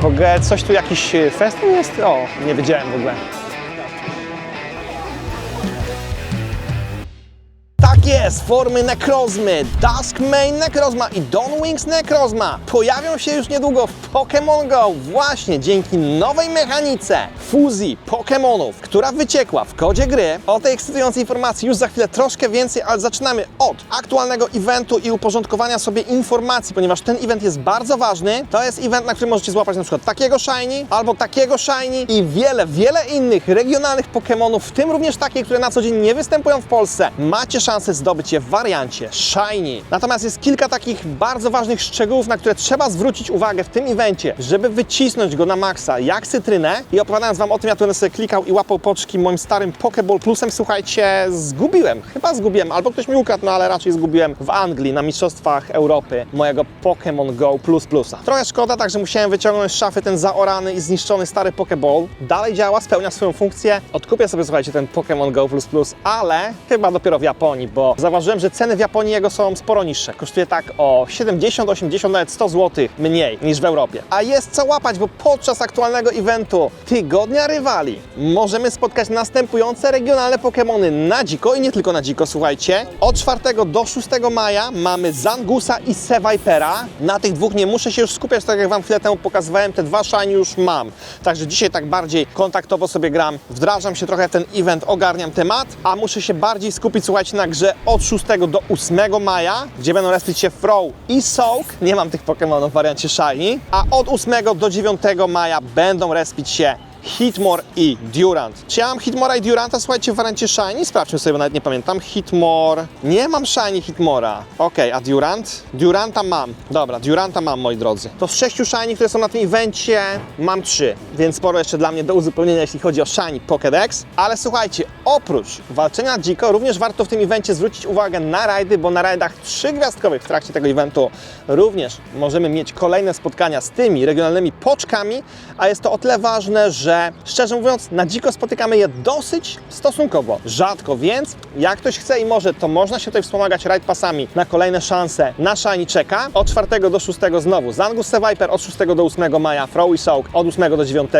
W ogóle coś tu jakiś e, festyn jest? O, nie wiedziałem w ogóle. Tak jest, formy Necrozmy, Duskmane Necrozma i Dawnwings Necrozma pojawią się już niedługo w Pokémon GO właśnie dzięki nowej mechanice fuzji Pokémonów, która wyciekła w kodzie gry. O tej ekscytującej informacji już za chwilę troszkę więcej, ale zaczynamy od aktualnego eventu i uporządkowania sobie informacji, ponieważ ten event jest bardzo ważny. To jest event, na którym możecie złapać na przykład takiego Shiny albo takiego Shiny i wiele, wiele innych regionalnych Pokémonów, w tym również takie, które na co dzień nie występują w Polsce. Macie szansę zdobyć je w wariancie Shiny. Natomiast jest kilka takich bardzo ważnych szczegółów, na które trzeba zwrócić uwagę w tym evencie, żeby wycisnąć go na maksa jak cytrynę. I opowiadając Wam o tym, ja tu będę sobie klikał i łapał poczki moim starym Pokéball Plusem, słuchajcie, zgubiłem. Chyba zgubiłem, albo ktoś mi ukradł, no ale raczej zgubiłem w Anglii na Mistrzostwach Europy mojego Pokémon Go Plus Plusa. Trochę szkoda, także musiałem wyciągnąć z szafy ten zaorany i zniszczony stary Pokéball. Dalej działa, spełnia swoją funkcję. Odkupię sobie, słuchajcie, ten Pokémon Go Plus Plus, ale chyba dopiero w Japonii, bo zauważyłem, że ceny w Japonii jego są sporo niższe. Kosztuje tak o 70, 80, nawet 100 zł mniej niż w Europie. A jest co łapać, bo podczas aktualnego eventu Tygodnia Rywali możemy spotkać następujące regionalne Pokémony na dziko i nie tylko na dziko, słuchajcie. Od 4 do 6 maja mamy Zangusa i Sewipera. Na tych dwóch nie muszę się już skupiać, tak jak Wam chwilę temu pokazywałem, te dwa shiny już mam. Także dzisiaj tak bardziej kontaktowo sobie gram, wdrażam się trochę w ten event, ogarniam temat, a muszę się bardziej skupić, słuchajcie, na grze od 6 do 8 maja, gdzie będą respić się Throw i Soak. Nie mam tych Pokémonów w wariancie Shiny. A od 8 do 9 maja będą respić się Hitmore i Durant. Czy ja mam Hitmora i Duranta, słuchajcie, w wariancie Shiny? Sprawdźmy sobie, bo nawet nie pamiętam. Hitmore... Nie mam Shiny Hitmora. Okej, a Durant? Duranta mam. Dobra, Duranta mam, moi drodzy. To z sześciu Shiny, które są na tym evencie, mam trzy. Więc sporo jeszcze dla mnie do uzupełnienia, jeśli chodzi o Shiny Pokédex. Ale słuchajcie, oprócz walczenia dziko, również warto w tym evencie zwrócić uwagę na rajdy, bo na rajdach trzygwiazdkowych w trakcie tego eventu również możemy mieć kolejne spotkania z tymi regionalnymi poczkami, a jest to o tyle ważne, że szczerze mówiąc na dziko spotykamy je dosyć stosunkowo rzadko, więc jak ktoś chce i może, to można się tutaj wspomagać raid pasami na kolejne szanse na Shiny czeka. Od 4 do 6 znowu Zangus Viper, od 6 do 8 maja Throwy Soak, od 8 do 9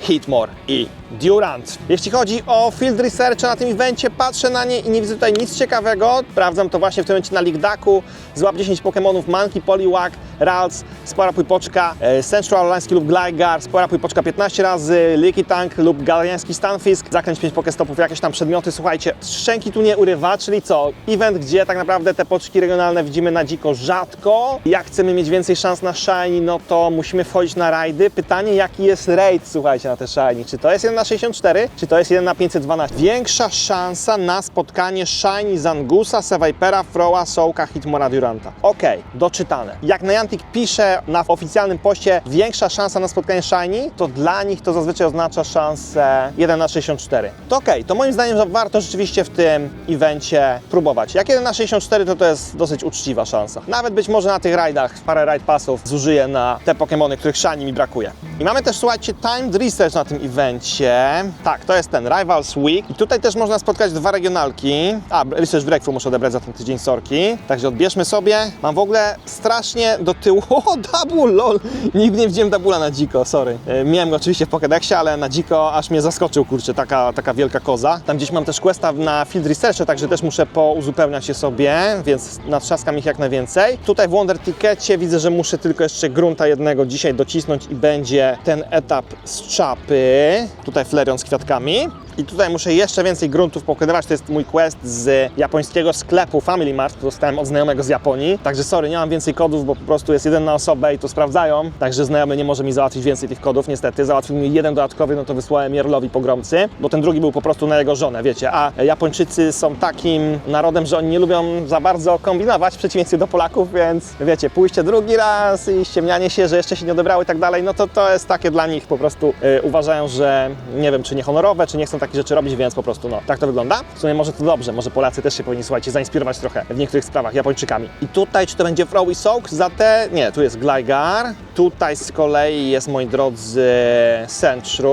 Hitmore i Durant. Jeśli chodzi o field research na tym evencie, patrzę na nie i nie widzę tutaj nic ciekawego. Sprawdzam to właśnie w tym momencie na Ligdaku. Złap 10 Pokémonów Monkey, Poliwag, Ralts, Spora Pujpoczka, e, Central Alański lub Gligar, Spora Pujpoczka 15 razy, Tank lub Galariański Stunfisk, zakręć 5 Pokestopów, jakieś tam przedmioty. Słuchajcie, szczęki tu nie urywa, czyli co? Event, gdzie tak naprawdę te poczki regionalne widzimy na dziko rzadko. Jak chcemy mieć więcej szans na Shiny, no to musimy wchodzić na rajdy. Pytanie, jaki jest rate, słuchajcie, na te Shiny? Czy to jest 1 na 64, czy to jest 1 na 512? Większa szansa na spotkanie Shiny Zangusa, Sevipera, Froa, Sołka, Hitmora, Duranta. Okej, doczytane. Jak Niantic pisze na oficjalnym poście większa szansa na spotkanie Shiny, to dla nich to zazwyczaj oznacza szansę 1 na 64. To okej, to moim zdaniem warto rzeczywiście w tym evencie próbować. Jak 1 na 64 to to jest dosyć uczciwa szansa. Nawet być może na tych rajdach parę raid passów zużyję na te Pokémony, których Shiny mi brakuje. I mamy też, słuchajcie, timed research na tym evencie. Tak, to jest ten Rivals Week. I tutaj też można spotkać dwa regionalki. A, research breakthrough muszę odebrać za ten tydzień sorki. Także odbierzmy sobie. Mam w ogóle strasznie do tyłu. O, double, lol. Nigdy nie widziałem doublea na dziko, sorry. E, Miałem go oczywiście w Pokédexie, ale na dziko aż mnie zaskoczył, kurczę, taka, taka wielka koza. Tam gdzieś mam też questa na Field Research, także też muszę pouzupełniać je sobie, więc natrzaskam ich jak najwięcej. Tutaj w Wonder Tickecie widzę, że muszę tylko jeszcze grunta jednego dzisiaj docisnąć i będzie ten etap z czapy. Tutaj Flareon z kwiatkami. I tutaj muszę jeszcze więcej gruntów pokonywać. To jest mój quest z japońskiego sklepu Family Mart. Dostałem od znajomego z Japonii. Także sorry, nie mam więcej kodów, bo po prostu jest jeden na osobę i to sprawdzają. Także znajomy nie może mi załatwić więcej tych kodów. Niestety załatwił mi jeden dodatkowy, no to wysłałem Jarlowi pogromcy, bo ten drugi był po prostu na jego żonę, wiecie. A Japończycy są takim narodem, że oni nie lubią za bardzo kombinować w przeciwieństwie do Polaków, więc wiecie, pójście drugi raz i ściemnianie się, że jeszcze się nie odebrały i tak dalej, no to to jest takie dla nich po prostu y, uważają, że nie wiem, czy niehonorowe, czy nie chcą takich rzeczy robić, więc po prostu no, tak to wygląda. W sumie może to dobrze, może Polacy też się powinni, słuchajcie, zainspirować trochę w niektórych sprawach Japończykami. I tutaj, czy to będzie Throw i Soak za te... Nie, tu jest Gligar, tutaj z kolei jest, moi drodzy, Sentry,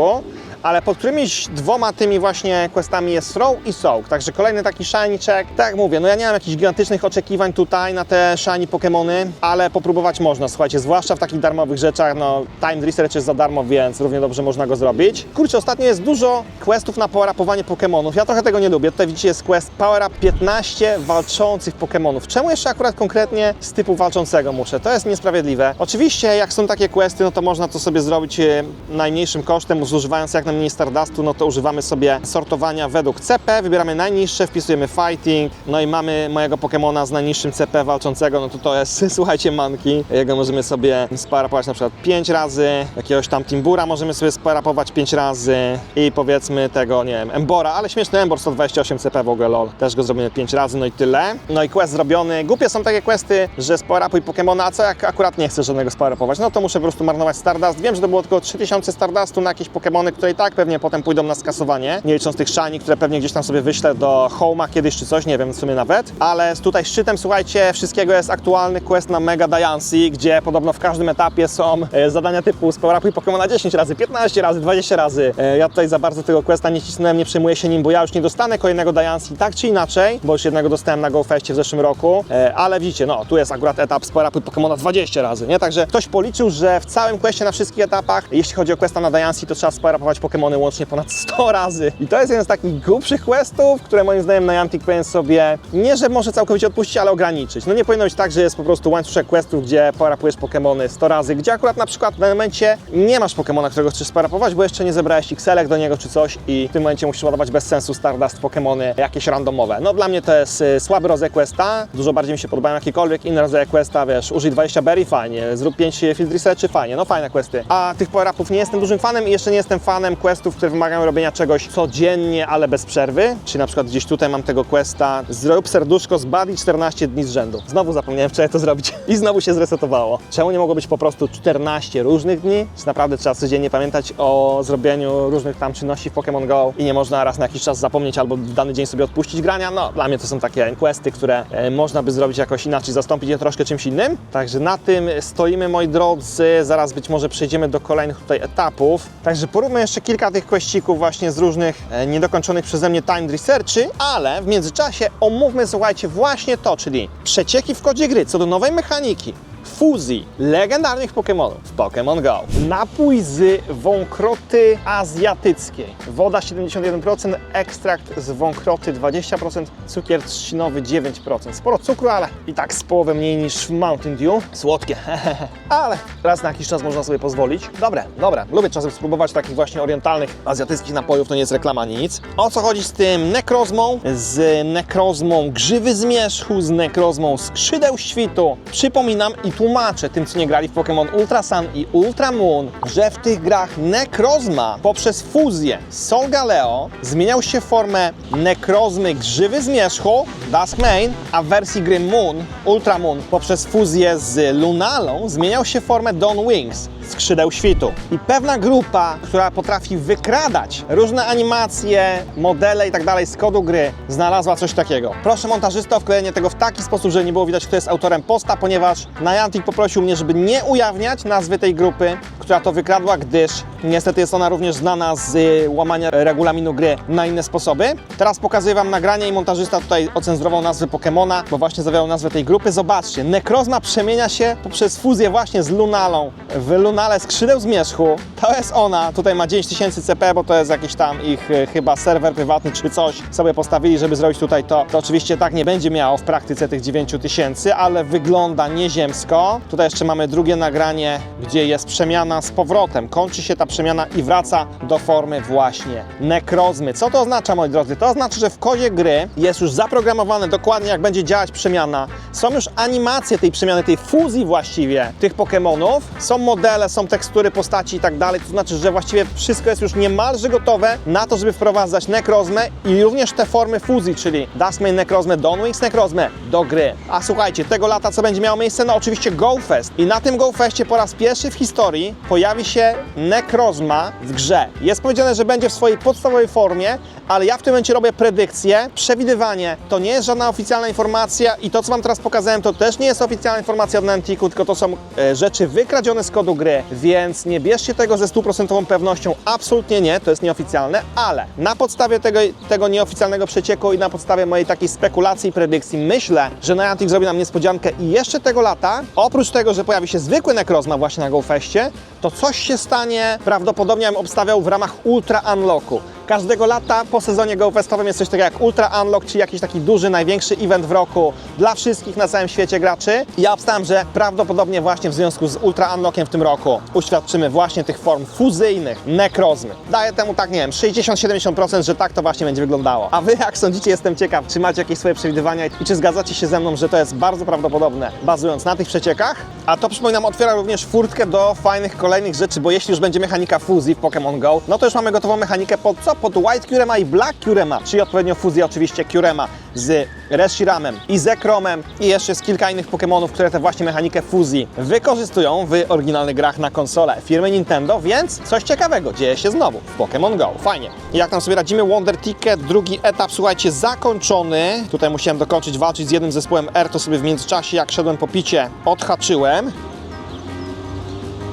ale pod którymiś dwoma tymi właśnie questami jest Throw i Soak, także kolejny taki shiniczek. Tak jak mówię, no ja nie mam jakichś gigantycznych oczekiwań tutaj na te shiny Pokemony, ale popróbować można, słuchajcie, zwłaszcza w takich darmowych rzeczach, no Time Research jest za darmo, więc równie dobrze można go zrobić. Kurczę, ostatnio jest dużo questów na power-upowanie Pokemonów, ja trochę tego nie lubię, tutaj widzicie jest quest Power Up 15 walczących Pokemonów. Czemu jeszcze akurat konkretnie z typu walczącego muszę? To jest niesprawiedliwe. Oczywiście, jak są takie questy, no to można to sobie zrobić e, najmniejszym kosztem, zużywając jak najmniej Stardustu, no to używamy sobie sortowania według CP, wybieramy najniższe, wpisujemy Fighting, no i mamy mojego Pokemona z najniższym CP walczącego, no to to jest, słuchajcie, manki. Jego możemy sobie sparapować na przykład 5 razy, jakiegoś tam Timbura możemy sobie sparapować 5 razy i powiedzmy tego, nie wiem, Embora, ale śmieszny Embor 128 CP w ogóle, lol. Też go zrobimy 5 razy, no i tyle. No i quest zrobiony. Głupie są takie questy, że sparapuj Pokemona, a co jak akurat nie chcę żadnego sparapować? No to muszę po prostu marnować Stardust. Wiem, że to było tylko 3000 Stardustu na jakieś Pokemony, które tak pewnie potem pójdą na skasowanie, nie licząc tych shiny, które pewnie gdzieś tam sobie wyślę do Home'a kiedyś czy coś, nie wiem w sumie nawet. Ale tutaj szczytem, słuchajcie, wszystkiego jest aktualny quest na Mega Diancie, gdzie podobno w każdym etapie są e, zadania typu sparapuj Pokemona 10 razy, 15 razy, 20 razy. E, ja tutaj za bardzo tego questa nie cisnąłem, nie przejmuję się nim, bo ja już nie dostanę kolejnego Diancie tak czy inaczej, bo już jednego dostałem na GoFestie w zeszłym roku, e, ale widzicie, no tu jest akurat etap sparapuj Pokemona 20 razy, nie? Także ktoś policzył, że w całym questie na wszystkich etapach, jeśli chodzi o questa na Diancie, to trzeba sparapować Pokemony łącznie ponad 100 razy. I to jest jeden z takich głupszych questów, które moim zdaniem Niantic powinien sobie, nie że może całkowicie odpuścić, ale ograniczyć. No nie powinno być tak, że jest po prostu łańcuszek questów, gdzie parapujesz Pokemony 100 razy, gdzie akurat na przykład w momencie nie masz Pokemona, którego chcesz sparapować, bo jeszcze nie zebrałeś XL-ek do niego czy coś i w tym momencie musisz ładować bez sensu Stardust Pokemony jakieś randomowe. No dla mnie to jest y, słaby rodzaj questa, dużo bardziej mi się podobają jakiekolwiek inne rodzaje questa, wiesz, użyj 20 berry, fajnie, zrób 5 field researchy, fajnie, no fajne questy. A tych power-upów nie jestem dużym fanem i jeszcze nie jestem fanem questów, które wymagają robienia czegoś codziennie, ale bez przerwy, czyli na przykład gdzieś tutaj mam tego questa, zrób serduszko z Buddy 14 dni z rzędu. Znowu zapomniałem wczoraj to zrobić i znowu się zresetowało. Czemu nie mogło być po prostu 14 różnych dni? Czy naprawdę trzeba codziennie pamiętać o zrobieniu różnych tam czynności w Pokémon Go i nie można raz na jakiś czas zapomnieć albo w dany dzień sobie odpuścić grania? No, dla mnie to są takie questy, które e, można by zrobić jakoś inaczej, zastąpić je troszkę czymś innym. Także na tym stoimy, moi drodzy. Zaraz być może przejdziemy do kolejnych tutaj etapów. Także poróbmy jeszcze kilka tych questików właśnie z różnych e, niedokończonych przeze mnie time researchy, ale w międzyczasie omówmy, słuchajcie, właśnie to, czyli przecieki w kodzie gry co do nowej mechaniki, fuzji legendarnych Pokémonów w Pokémon Go. Napój z wąkroty azjatyckiej. Woda 71%, ekstrakt z wąkroty 20%, cukier trzcinowy 9%. Sporo cukru, ale i tak z połowę mniej niż w Mountain Dew. Słodkie, ale raz na jakiś czas można sobie pozwolić. Dobre, dobre. Lubię czasem spróbować takich właśnie orientalnych, azjatyckich napojów, to nie jest reklama nic. O co chodzi z tym nekrozmą? Z nekrozmą grzywy zmierzchu, z nekrozmą skrzydeł świtu. Przypominam i tłumaczę tym, co nie grali w Pokémon Ultra Sun i Ultra Moon, że w tych grach Nekrozma poprzez fuzję Solgaleo zmieniał się w formę Nekrozmy grzywy zmierzchu, Duskmane, a w wersji gry Moon, Ultra Moon poprzez fuzję z Lunalą zmieniał się w formę Dawn Wings, skrzydeł świtu. I pewna grupa, która potrafi wykradać różne animacje, modele i tak dalej z kodu gry, znalazła coś takiego. Proszę montażysta o wklejenie tego w taki sposób, że nie było widać, kto jest autorem posta, ponieważ Niantic poprosił mnie, żeby nie ujawniać nazwy tej grupy, która to wykradła, gdyż niestety jest ona również znana z y, łamania regulaminu gry na inne sposoby. Teraz pokazuję Wam nagranie i montażysta tutaj ocenzurował nazwy Pokemona, bo właśnie zawiał nazwę tej grupy. Zobaczcie, Nekrozma przemienia się poprzez fuzję właśnie z Lunalą w Lunale skrzydeł zmierzchu. To jest ona, tutaj ma 9000 CP, bo to jest jakiś tam ich y, chyba serwer prywatny czy coś sobie postawili, żeby zrobić tutaj to. To oczywiście tak nie będzie miało w praktyce tych 9000, ale wygląda nieziemsko. Tutaj jeszcze mamy drugie nagranie, gdzie jest przemiana z powrotem. Kończy się ta przemiana i wraca do formy właśnie nekrozmy. Co to oznacza, moi drodzy? To oznacza, że w kodzie gry jest już zaprogramowane dokładnie, jak będzie działać przemiana. Są już animacje tej przemiany, tej fuzji właściwie tych Pokémonów. Są modele, są tekstury postaci i tak dalej. To znaczy, że właściwie wszystko jest już niemalże gotowe na to, żeby wprowadzać nekrozmę i również te formy fuzji, czyli Duskmane nekrozmę, Dawnwings nekrozmę do gry. A słuchajcie, tego lata co będzie miało miejsce? No oczywiście GoFest. I na tym GoFestie po raz pierwszy w historii pojawi się nekrozma w grze. Jest powiedziane, że będzie w swojej podstawowej formie, ale ja w tym momencie robię predykcje, przewidywanie. To nie jest żadna oficjalna informacja i to, co Wam teraz pokazałem, to też nie jest oficjalna informacja od Nianticu, tylko to są e, rzeczy wykradzione z kodu gry, więc nie bierzcie tego ze stuprocentową pewnością, absolutnie nie, to jest nieoficjalne, ale na podstawie tego, tego nieoficjalnego przecieku i na podstawie mojej takiej spekulacji i predykcji myślę, że Niantic zrobi nam niespodziankę i jeszcze tego lata, oprócz tego, że pojawi się zwykły Necrozma właśnie na GoFestie, to coś się stanie, prawdopodobnie bym obstawiał w ramach Ultra Unlocku. Każdego lata po sezonie GoFestowym jest coś takiego jak Ultra Unlock, czyli jakiś taki duży, największy event w roku dla wszystkich na całym świecie graczy. Ja obstawiam, że prawdopodobnie właśnie w związku z Ultra Unlockiem w tym roku uświadczymy właśnie tych form fuzyjnych Necrozmy. Daję temu tak, nie wiem, 60-70%, że tak to właśnie będzie wyglądało. A wy jak sądzicie, jestem ciekaw, czy macie jakieś swoje przewidywania i czy zgadzacie się ze mną, że to jest bardzo prawdopodobne, bazując na tych przeciekach? A to przypominam, otwiera również furtkę do fajnych kolejnych rzeczy, bo jeśli już będzie mechanika fuzji w Pokémon Go, no to już mamy gotową mechanikę pod co? Pod White Curema i Black Curema, czyli odpowiednio fuzję oczywiście Curema z Reshiramem i Zekromem i jeszcze jest kilka innych Pokémonów, które tę właśnie mechanikę fuzji wykorzystują w oryginalnych grach na konsolę firmy Nintendo, więc coś ciekawego dzieje się znowu w Pokémon Go. Fajnie. Jak tam sobie radzimy? Wonder Ticket, drugi etap, słuchajcie, zakończony. Tutaj musiałem dokończyć walczyć z jednym zespołem R, to sobie w międzyczasie, jak szedłem po picie, odhaczyłem.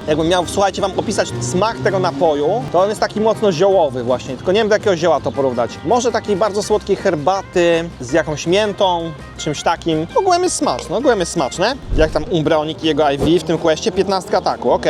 Jakbym miał, słuchajcie, Wam opisać smak tego napoju, to on jest taki mocno ziołowy właśnie, tylko nie wiem do jakiego zioła to porównać. Może takiej bardzo słodkiej herbaty z jakąś miętą, czymś takim. Ogółem jest smaczne, ogółem jest smaczne. Jak tam Umbreonik i jego IV w tym questie, 15 ataku, ok.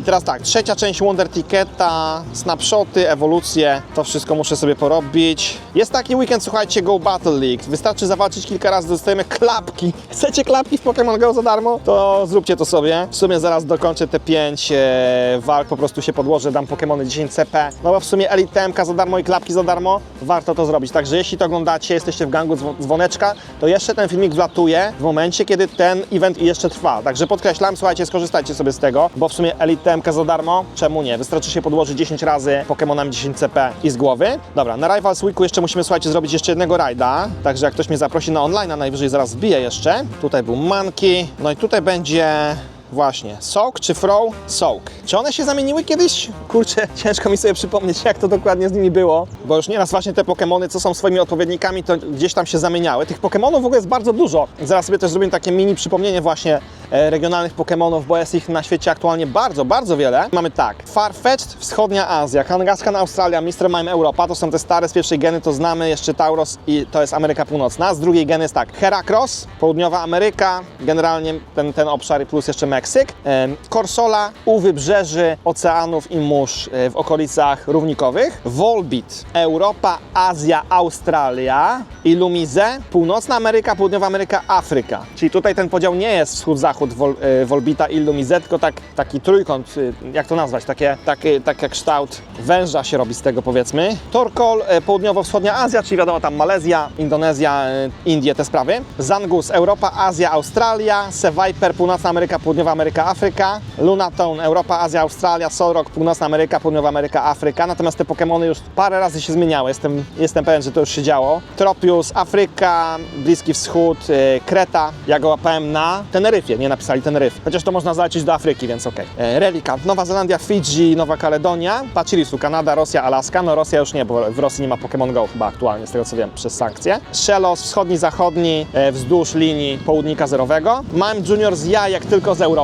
I teraz tak, trzecia część Wonder Ticketa, snapshoty, ewolucje, to wszystko muszę sobie porobić. Jest taki weekend, słuchajcie, Go Battle League. Wystarczy zawalczyć kilka razy, dostajemy klapki. Chcecie klapki w Pokémon Go za darmo? To zróbcie to sobie. W sumie zaraz dokończę te 5 e, walk, po prostu się podłożę, dam Pokémony 10 CP. No bo w sumie Elitemka za darmo i klapki za darmo, warto to zrobić. Także jeśli to oglądacie, jesteście w gangu dzwo- dzwoneczka, to jeszcze ten filmik wlatuje w momencie, kiedy ten event jeszcze trwa. Także podkreślam, słuchajcie, skorzystajcie sobie z tego, bo w sumie Elitemka za darmo, czemu nie? Wystarczy się podłożyć 10 razy Pokémonami 10 CP i z głowy. Dobra, na Rivals Weeku jeszcze musimy, słuchajcie, zrobić jeszcze jednego rajda, także jak ktoś mnie zaprosi na online, a najwyżej zaraz wbiję jeszcze. Tutaj był Monkey, no i tutaj będzie... Właśnie, Soak czy Frow? Soak. Czy one się zamieniły kiedyś? Kurczę, ciężko mi sobie przypomnieć, jak to dokładnie z nimi było, bo już nieraz właśnie te Pokémony, co są swoimi odpowiednikami, to gdzieś tam się zamieniały. Tych Pokémonów w ogóle jest bardzo dużo. Zaraz sobie też zrobimy takie mini przypomnienie właśnie e, regionalnych Pokémonów, bo jest ich na świecie aktualnie bardzo, bardzo wiele. Mamy tak, Farfetch'd, Wschodnia Azja, Kangaskhan Australia, Mr. Mime Europa, to są te stare z pierwszej geny, to znamy, jeszcze Tauros i to jest Ameryka Północna. Z drugiej geny jest tak, Heracross, Południowa Ameryka, generalnie ten, ten obszar plus jeszcze Meksyk, em, Korsola u wybrzeży oceanów i mórz e, w okolicach równikowych, Volbit, Europa, Azja, Australia i Lumize, Północna Ameryka, Południowa Ameryka, Afryka. Czyli tutaj ten podział nie jest wschód-zachód Vol, e, Volbita i Lumize, tylko tak, taki trójkąt, y, jak to nazwać, takie, takie, tak jak kształt węża się robi z tego powiedzmy. Torkol, e, Południowo-Wschodnia Azja, czyli wiadomo tam Malezja, Indonezja, e, Indie, te sprawy. Zangus, Europa, Azja, Australia, Seviper, Północna Ameryka, Południowa Ameryka, Afryka. Lunatone, Europa, Azja, Australia, Solrock, Północna Ameryka, Południowa Ameryka, Afryka. Natomiast te Pokémony już parę razy się zmieniały, jestem, jestem pewien, że to już się działo. Tropius, Afryka, Bliski Wschód, e, Kreta. Ja go łapałem na Teneryfie, nie napisali Teneryf. Chociaż to można zaliczyć do Afryki, więc okej. E, Relikant, Nowa Zelandia, Fidżi, Nowa Kaledonia, Pachirisu, Kanada, Rosja, Alaska. No Rosja już nie, bo w Rosji nie ma Pokémon Go chyba aktualnie, z tego co wiem, przez sankcje. Szelos, wschodni, zachodni, e, wzdłuż linii południka zerowego. Mam Junior z jajek tylko z Europy.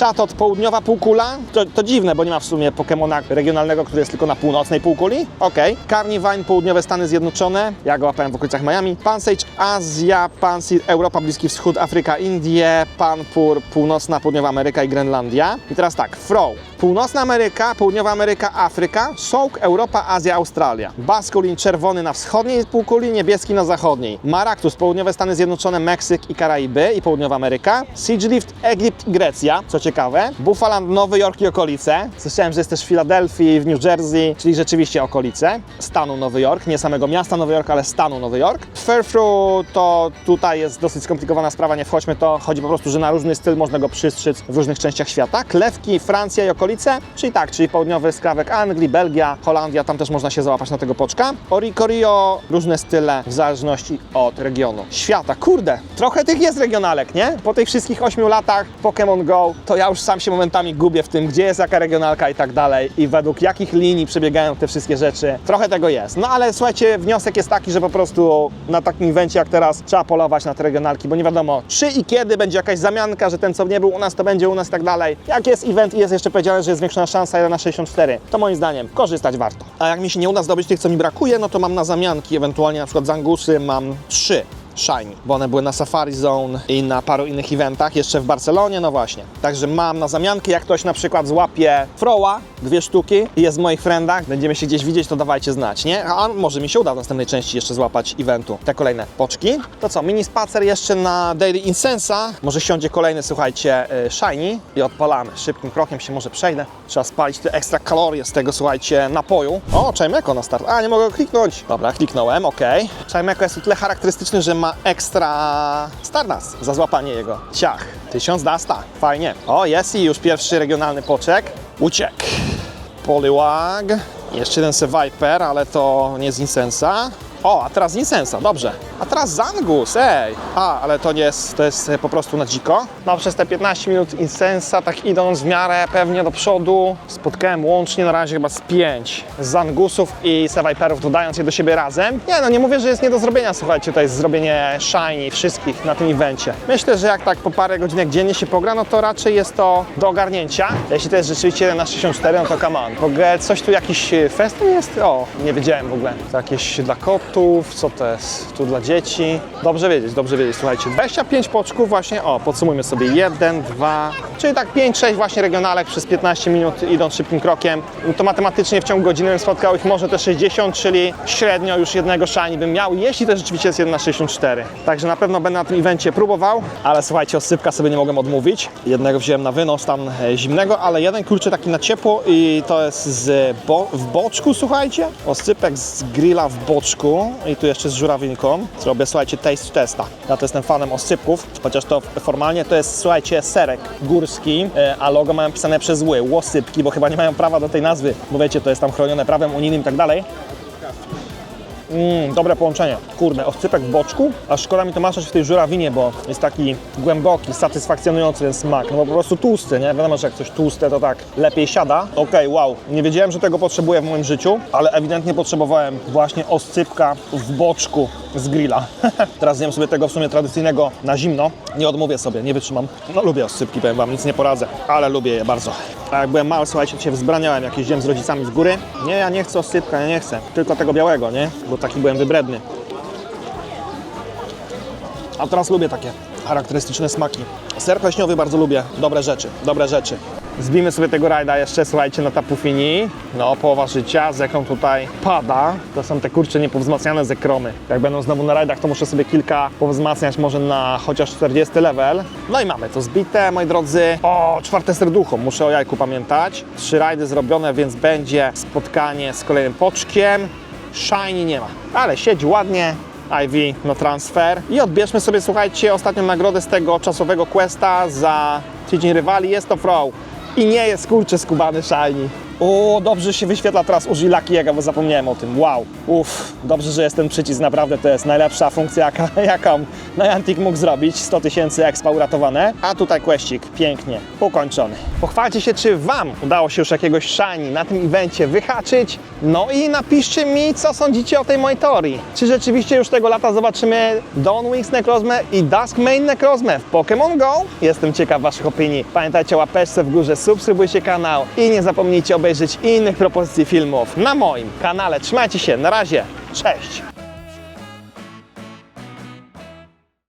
Chatot, południowa półkula. To, to dziwne, bo nie ma w sumie Pokémona regionalnego, który jest tylko na północnej półkuli. Okej. Carnivine, południowe Stany Zjednoczone. Ja go łapałem w okolicach Miami. Pansage, Azja, Pansir, Europa, Bliski Wschód, Afryka, Indie, Panpur, północna, południowa Ameryka i Grenlandia. I teraz tak, Frow. Północna Ameryka, Południowa Ameryka, Afryka, Soak, Europa, Azja, Australia. Baskulin czerwony na wschodniej półkuli, niebieski na zachodniej. Maractus, południowe Stany Zjednoczone, Meksyk i Karaiby i Południowa Ameryka. Siegelift, Egipt Grecja, co ciekawe. Buffaland, Nowy Jork i okolice. Słyszałem, że jest też w Filadelfii, w New Jersey, czyli rzeczywiście okolice stanu Nowy Jork, nie samego miasta Nowy Jork, ale stanu Nowy Jork. Fairfru to tutaj jest dosyć skomplikowana sprawa, nie wchodźmy to. Chodzi po prostu, że na różny styl można go przystrzyc w różnych częściach świata. Klewki, Francja i okolice okolice, czyli tak, czyli południowy skrawek Anglii, Belgia, Holandia, tam też można się załapać na tego poczka. Orico Rio, różne style w zależności od regionu. Świata, kurde, trochę tych jest regionalek, nie? Po tych wszystkich 8 latach Pokémon Go, to ja już sam się momentami gubię w tym, gdzie jest jaka regionalka i tak dalej i według jakich linii przebiegają te wszystkie rzeczy. Trochę tego jest. No ale słuchajcie, wniosek jest taki, że po prostu na takim evencie jak teraz trzeba polować na te regionalki, bo nie wiadomo czy i kiedy będzie jakaś zamianka, że ten co nie był u nas, to będzie u nas i tak dalej. Jak jest event i jest jeszcze powiedziane, że jest większa szansa 1 na 64. To moim zdaniem korzystać warto. A jak mi się nie uda zdobyć tych, co mi brakuje, no to mam na zamianki, ewentualnie na przykład z Angusy mam 3 Shine, bo one były na Safari Zone i na paru innych eventach, jeszcze w Barcelonie, no właśnie. Także mam na zamiankę, jak ktoś na przykład złapie Froła, dwie sztuki i jest w moich friendach, będziemy się gdzieś widzieć, to dawajcie znać, nie? A może mi się uda w następnej części jeszcze złapać eventu te kolejne poczki. To co, mini spacer jeszcze na Daily Incensa, może siądzie kolejny, słuchajcie, y, Shiny i odpalamy. Szybkim krokiem się może przejdę, trzeba spalić te ekstra kalorie z tego, słuchajcie, napoju. O, czajmeko na start, a nie mogę kliknąć. Dobra, kliknąłem, ok. Okay. Czajmeko jest o tyle charakterystyczny, że ma ekstra Stardust za złapanie jego. Ciach, 1000 dasta, fajnie. O, jest i już pierwszy regionalny poczek. Uciekł. Poliwag. Jeszcze jeden Viper, ale to nie z Insensa. O, a teraz Insensa, dobrze. A teraz Zangus, ej. A, ale to nie jest, to jest e, po prostu na dziko. No przez te 15 minut Insensa, tak idąc w miarę pewnie do przodu, spotkałem łącznie na razie chyba z 5 Zangusów i Viperów, dodając je do siebie razem. Nie no, nie mówię, że jest nie do zrobienia, słuchajcie, to jest zrobienie shiny wszystkich na tym evencie. Myślę, że jak tak po parę godzinek dziennie się pogra, no to raczej jest to do ogarnięcia. Jeśli to jest rzeczywiście 1 na 64, no to come on. W ogóle coś tu jakiś festyn jest? O, nie wiedziałem w ogóle. To jakieś dla kotów, co to jest? Tu dla dzieci. Dobrze wiedzieć, dobrze wiedzieć. Słuchajcie, 25 poczków właśnie, o, podsumujmy sobie. 1, 2, czyli tak 5-6 właśnie regionalek przez 15 minut idąc szybkim krokiem. No to matematycznie w ciągu godziny bym spotkał ich może te 60, czyli średnio już jednego shiny bym miał, jeśli to rzeczywiście jest 1 na 64. Także na pewno będę na tym evencie próbował, ale słuchajcie, osypka sobie nie mogłem odmówić. Jednego wziąłem na wynos tam e, zimnego, ale jeden kurczę taki na ciepło i to jest z bo w boczku, słuchajcie. Osypek z grilla w boczku i tu jeszcze z żurawinką. Zrobię, słuchajcie, taste testa. Ja to jestem fanem osypków, chociaż to formalnie to jest, słuchajcie, serek górski, e, a logo mają pisane przez zły, łosypki, bo chyba nie mają prawa do tej nazwy, bo wiecie, to jest tam chronione prawem unijnym i tak dalej. Mmm, dobre połączenie. Kurde, oscypek w boczku, a szkoda mi to maszać w tej żurawinie, bo jest taki głęboki, satysfakcjonujący ten smak. No bo po prostu tłusty, nie? Wiadomo, że jak coś tłuste, to tak lepiej siada. Okej, wow. Nie wiedziałem, że tego potrzebuję w moim życiu, ale ewidentnie potrzebowałem właśnie oscypka w boczku z grilla. Teraz zjem sobie tego w sumie tradycyjnego na zimno. Nie odmówię sobie, nie wytrzymam. No lubię oscypki, powiem wam, nic nie poradzę, ale lubię je bardzo. A jak byłem mały, słuchajcie, się wzbraniałem, jak jeździłem z rodzicami z góry. Nie, ja nie chcę oscypka, ja nie chcę. Tylko tego białego, nie? Bo taki byłem wybredny. A teraz lubię takie charakterystyczne smaki. Ser pleśniowy bardzo lubię. Dobre rzeczy, dobre rzeczy. Zbijmy sobie tego rajda jeszcze, słuchajcie, na tapufini. No, połowa życia, zekrom tutaj pada. To są te kurcze niepowzmacniane zekromy. Jak będą znowu na rajdach, to muszę sobie kilka powzmacniać, może na chociaż 40 level. No i mamy to zbite, moi drodzy. O, czwarte serducho, muszę o jajku pamiętać. Trzy rajdy zrobione, więc będzie spotkanie z kolejnym poczkiem. Shiny nie ma, ale siedzi ładnie, IV no transfer. I odbierzmy sobie, słuchajcie, ostatnią nagrodę z tego czasowego questa za tydzień rywali. Jest to Frow. I nie jest kurczę skubany shiny. O, dobrze się wyświetla teraz użyj Egga, bo zapomniałem o tym. Wow. Uff, dobrze, że jest ten przycisk. Naprawdę to jest najlepsza funkcja, jaka, jaką Niantic mógł zrobić. 100 tysięcy expa uratowane. A tutaj questik. Pięknie. Ukończony. Pochwalcie się, czy Wam udało się już jakiegoś shiny na tym evencie wyhaczyć. No i napiszcie mi, co sądzicie o tej mojej teorii. Czy rzeczywiście już tego lata zobaczymy Dawn Wings Necrozmę i Dusk Main Necrozmę w Pokémon Go? Jestem ciekaw Waszych opinii. Pamiętajcie o łapeczce w górze, subskrybujcie kanał i nie zapomnijcie obejrzeć innych propozycji filmów na moim kanale. Trzymajcie się, na razie, cześć!